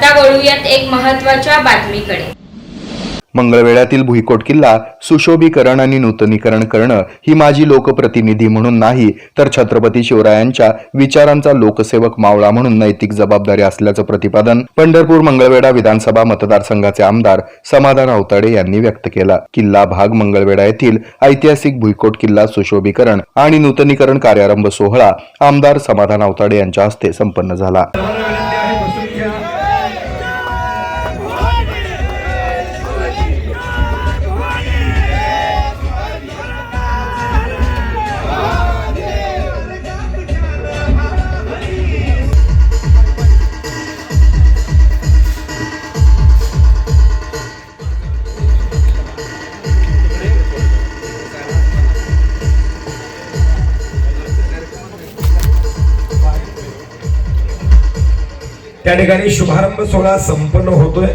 आता वळूयात एक महत्त्वाच्या बातमीकडे. मंगळवेढ्यातील भुईकोट किल्ला सुशोभीकरण आणि नूतनीकरण करणं ही माझी लोकप्रतिनिधी म्हणून नाही तर छत्रपती शिवरायांच्या विचारांचा लोकसेवक मावळा म्हणून नैतिक जबाबदारी असल्याचं प्रतिपादन पंढरपूर मंगळवेढा विधानसभा मतदारसंघाचे आमदार समाधान अवताडे यांनी व्यक्त केला. किल्ला भाग मंगळवेढा येथील ऐतिहासिक भुईकोट किल्ला सुशोभीकरण आणि नूतनीकरण कार्यारंभ सोहळा आमदार समाधान अवताडे यांच्या हस्ते संपन्न झाला. त्या ठिकाणी शुभारंभ सोहळा संपन्न होतोय.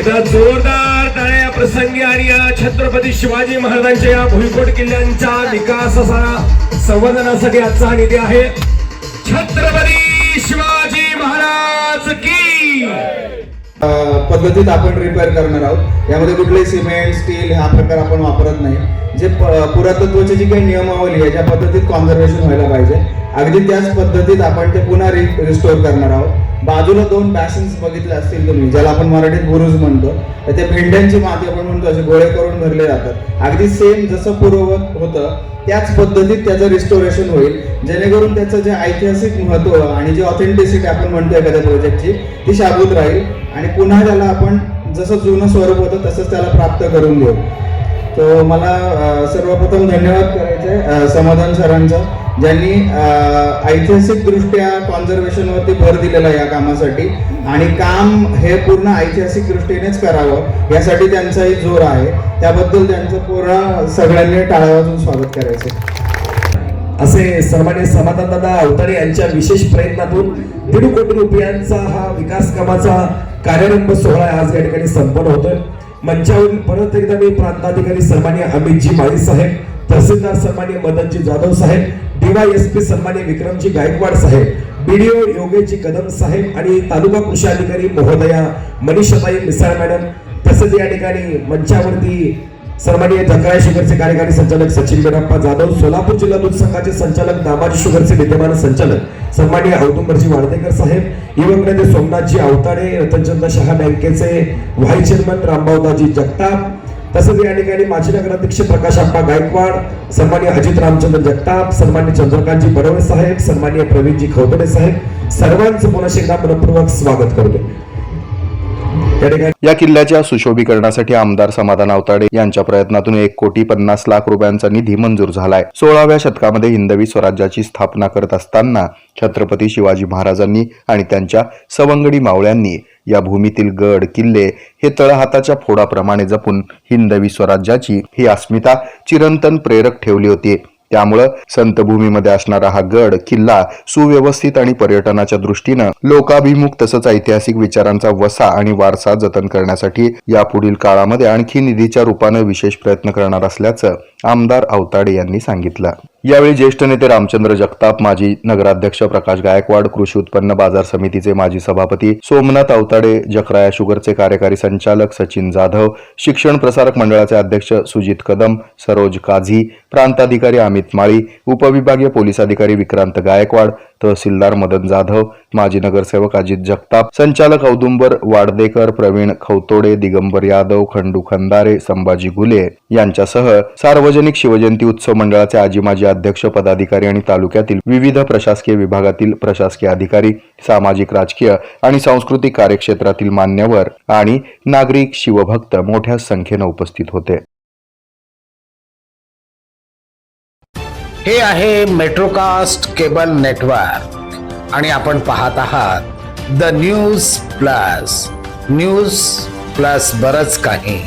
इथं जोरदार टाळ्या प्रसंगी आणि या छत्रपती शिवाजी महाराजांच्या या भुईकोट किल्ल्यांच्या विकासाचा संवर्धनासाठी आजचा निधी आहे. छत्रपती शिवाजी महाराज की! पद्धतीत आपण रिपेअर करणार आहोत. यामध्ये कुठले सिमेंट स्टील हा प्रकार आपण वापरत नाही. जे पुरातत्वाची जी काही नियमावली आहे ज्या पद्धतीत कॉन्झर्वेशन व्हायला पाहिजे अगदी त्याच पद्धतीत आपण ते पुन्हा रि रिस्टोर करणार आहोत. बाजूला दोन बॅसन्स बघितले असतील तुम्ही ज्याला आपण मराठीत बुरुज म्हणतो. तर ते भेंड्यांची माती आपण म्हणतो असे गोळे करून भरले जातात. अगदी सेम जसं पूर्ववत होतं त्याच पद्धतीत त्याचं रिस्टोरेशन होईल. जेणेकरून त्याचं जे ऐतिहासिक महत्त्व आणि जी ऑथेंटिसिटी आपण म्हणतो एखाद्या प्रोजेक्टची ती शाबूत राहील. आणि पुन्हा त्याला आपण जसं जुनं स्वरूप होतं तसंच त्याला प्राप्त करून घेऊ. तो मला सर्वप्रथम धन्यवाद करायचे समाधान सरांचा. ज्यांनी ऐतिहासिकदृष्ट्या कॉन्झर्वेशनवरती भर दिलेला या कामासाठी. आणि काम हे पूर्ण ऐतिहासिक दृष्टीनेच करावं यासाठी त्यांचाही जोर आहे. त्याबद्दल त्यांचं पूर्ण सगळ्यांनी टाळावाजून स्वागत करायचं. असे सन्मान्य समाधानदादा अवताडे यांच्या विशेष प्रयत्नातून दीड कोटी रुपयांचा हा विकास कामाचा कार्यारंभ सोहळा आज या ठिकाणी संपन्न होतोय. मंचावरील परत एकदा मी प्रांताधिकारी सन्मान्य अमितजी माळी साहेब तहसीलदार सन्मान्य मदनजी जाधव साहेब डीवायएसपी सन्मान्य विक्रमजी गायकवाड साहेब बीडीओ योगेशजी कदम साहेब आणि तालुका कृषी अधिकारी महोदया मनीषाताई मिसाळ मॅडम. तसेच या ठिकाणी मंचावरती सन्मान्य धकाळ्या शुगरचे कार्यकारी संचालक सचिन बिराप्पा जाधव सोलापूर जिल्हा दूध संघाचे संचालक दामाजी शुगरचे विद्यमान संचालक सन्मान्य औदुंबरजी वाडदेकर साहेब युवक नेते सोमनाथजी आवताडे रतनचंद शहा बँकेचे व्हाईस चेअरमन रामभाऊदाजी जगताप तसेच या ठिकाणी माजी नगराध्यक्ष प्रकाश आप्पा गायकवाड सन्मान्य अजित रामचंद्र जगताप सन्मान्य चंद्रकांतजी बडवे साहेब सन्मान्य प्रवीणजी खवतडे साहेब सर्वांचं पुन्हा एकदा मनपूर्वक स्वागत करतो या किल्ल्याच्या सुशोभीकरणासाठी आमदार समाधान अवताडे यांच्या प्रयत्नातून एक कोटी पन्नास लाख रुपयांचा निधी मंजूर झालाय. सोळाव्या शतकामध्ये हिंदवी स्वराज्याची स्थापना करत असताना छत्रपती शिवाजी महाराजांनी आणि त्यांच्या सवंगडी मावळ्यांनी या भूमीतील गड किल्ले हे तळहाताच्या फोडाप्रमाणे जपून हिंदवी स्वराज्याची ही अस्मिता चिरंतन प्रेरक ठेवली होती. त्यामुळं संतभूमीमध्ये असणारा हा गड किल्ला सुव्यवस्थित आणि पर्यटनाच्या दृष्टीनं लोकाभिमुख तसंच ऐतिहासिक विचारांचा वसा आणि वारसा जतन करण्यासाठी यापुढील काळामध्ये आणखी निधीच्या रूपानं विशेष प्रयत्न करणार असल्याचं आमदार अवताडे यांनी सांगितलं. यावेळी ज्येष्ठ नेते रामचंद्र जगताप माजी नगराध्यक्ष प्रकाश गायकवाड कृषी उत्पन्न बाजार समितीचे माजी सभापती सोमनाथ अवताडे जखराया शुगरचे कार्यकारी संचालक सचिन जाधव शिक्षण प्रसारक मंडळाचे अध्यक्ष सुजित कदम सरोज काझी प्रांताधिकारी अमित माळी उपविभागीय पोलीस अधिकारी विक्रांत गायकवाड तहसीलदार मदन जाधव माजी नगरसेवक अजित जगताप संचालक औदुंबर वाडदेकर प्रवीण खवतोडे दिगंबर यादव खंडू खंदारे संभाजी गुले यांच्यासह सार्वजनिक शिवजयंती उत्सव मंडळाचे आजी माजी अध्यक्ष पदाधिकारी आणि तालुक्यातील विविध प्रशासकीय विभागातील प्रशासकीय अधिकारी सामाजिक राजकीय आणि सांस्कृतिक कार्यक्षेत्रातील मान्यवर आणि नागरिक शिवभक्त मोठ्या संख्येनं उपस्थित होते. हे आहे मेट्रोकास्ट केबल नेटवर्क आणि आपण पाहत आहात the news plus news plus बरंच काही.